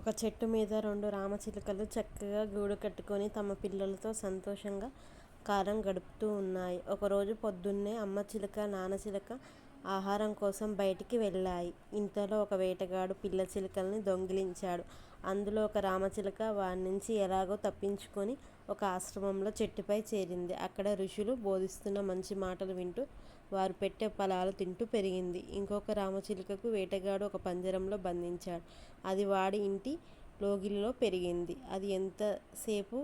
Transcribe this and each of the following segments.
ఒక చెట్టు మీద రెండు రామచిలుకలు చక్కగా గూడు కట్టుకొని తమ పిల్లలతో సంతోషంగా కాలం గడుపుతూ ఉన్నాయి. ఒకరోజు పొద్దున్నే అమ్మ చిలుక, నాన్న చిలుక ఆహారం కోసం బయటికి వెళ్ళాయి. ఇంతలో ఒక వేటగాడు పిల్ల చిలుకల్ని దొంగిలించాడు. అందులో ఒక రామచిలుక నుంచి ఎలాగో తప్పించుకొని ఒక ఆశ్రమంలో చెట్టుపై చేరింది. అక్కడ ఋషులు బోధిస్తున్న మంచి మాటలు వింటూ, వారు పెట్టే ఫలాలు తింటూ పెరిగింది. ఇంకొక రామచిలుకకు వేటగాడు ఒక పంజరంలో బంధించాడు. అది వాడి ఇంటి లోగిలిలో పెరిగింది. అది ఎంతసేపు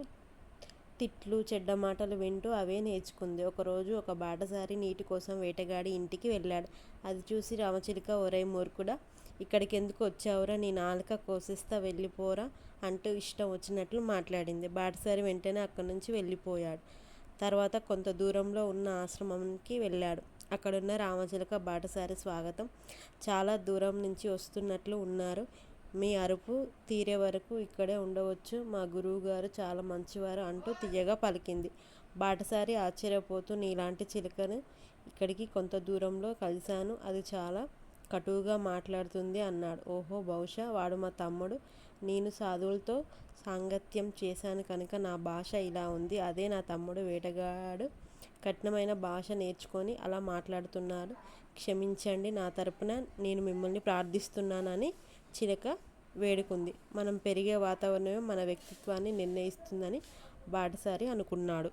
తిట్లు, చెడ్డ మాటలు వింటూ అవే నేర్చుకుంది. ఒకరోజు ఒక బాటసారి నీటి కోసం వేటగాడి ఇంటికి వెళ్ళాడు. అది చూసి రామచిలుక ఒరేయ్ మూర్ఖుడా! ఇక్కడికెందుకు వచ్చావురా? నీ నాలుక కోసేస్తా వెళ్ళిపోరా అంటూ ఇష్టం వచ్చినట్లు మాట్లాడింది. బాటసారి వెంటనే అక్కడి నుంచి వెళ్ళిపోయాడు. తర్వాత కొంత దూరంలో ఉన్న ఆశ్రమంకి వెళ్ళాడు. అక్కడున్న రామచిలక బాటసారి స్వాగతం. చాలా దూరం నుంచి వస్తున్నట్లు ఉన్నారు. మీ అరుపు తీరే వరకు ఇక్కడే ఉండవచ్చు. మా గురువుగారు చాలా మంచివారు అంటూ తియ్యగా పలికింది. బాటసారి ఆశ్చర్యపోతూ నీలాంటి చిలుకను ఇక్కడికి కొంత దూరంలో కలిశాను. అది చాలా కటువుగా మాట్లాడుతుంది అన్నాడు. ఓహో! బహుశా వాడు మా తమ్ముడు. నేను సాధువులతో సాంగత్యం చేశాను కనుక నా భాష ఇలా ఉంది. అదే నా తమ్ముడు వేటగాడు కఠినమైన భాష నేర్చుకొని అలా మాట్లాడుతున్నారు క్షమించండి. నా తరపున నేను మిమ్మల్ని ప్రార్థిస్తున్నానని చిలక వేడుకుంది. మనం పెరిగే వాతావరణమే మన వ్యక్తిత్వాన్ని నిర్ణయిస్తుందని బాటసారి అనుకున్నాడు.